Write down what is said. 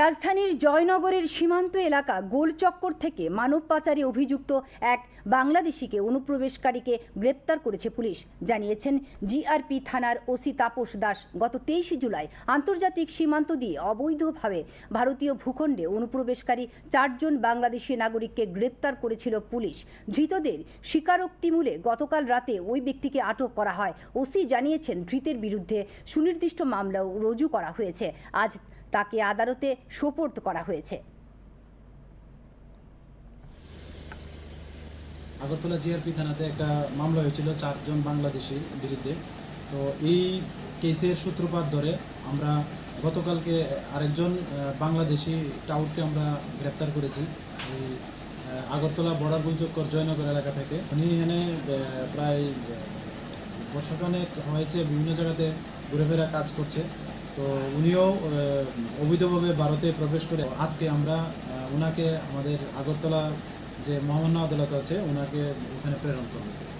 রাজধানীর জয়নগরের সীমান্ত এলাকা গোলচক্কর থেকে মানব পাচারে অভিযুক্ত এক বাংলাদেশিকে অনুপ্রবেশকারীকে গ্রেপ্তার করেছে পুলিশ। জানিয়েছেন জিআরপি থানার ওসি তাপস দাস, গত তেইশে জুলাই আন্তর্জাতিক সীমান্ত দিয়ে অবৈধভাবে ভারতীয় ভূখণ্ডে অনুপ্রবেশকারী চারজন বাংলাদেশি নাগরিককে গ্রেপ্তার করেছিল পুলিশ। ধৃতদের স্বীকারোক্তিমূলে গতকাল রাতে ওই ব্যক্তিকে আটক করা হয়। ওসি জানিয়েছেন, ধৃতের বিরুদ্ধে সুনির্দিষ্ট মামলাও রুজু করা হয়েছে। আজ তাকে আদালতে সোপর্দ করা হয়েছে। আগরতলা জিআরপি থানাতে একটা মামলা হয়েছিল চারজন বাংলাদেশির বিরুদ্ধে। তো এই কেসের সূত্রপাত ধরে আমরা গতকালকে আরেকজন বাংলাদেশি টাউটকে আমরা গ্রেপ্তার করেছি। আগরতলা বর্ডার গুলচক্কর জয়নগর এলাকা থেকে। উনি এখানে প্রায় বর্ষখানেক হয়েছে, বিভিন্ন জায়গাতে ঘুরে ফেরা কাজ করছে। তো উনিও অবৈধভাবে ভারতে প্রবেশ করে আজকে আমরা ওনাকে আমাদের আগরতলা যে মহামান্য আদালত আছে ওনাকে ওখানে প্রেরণ করব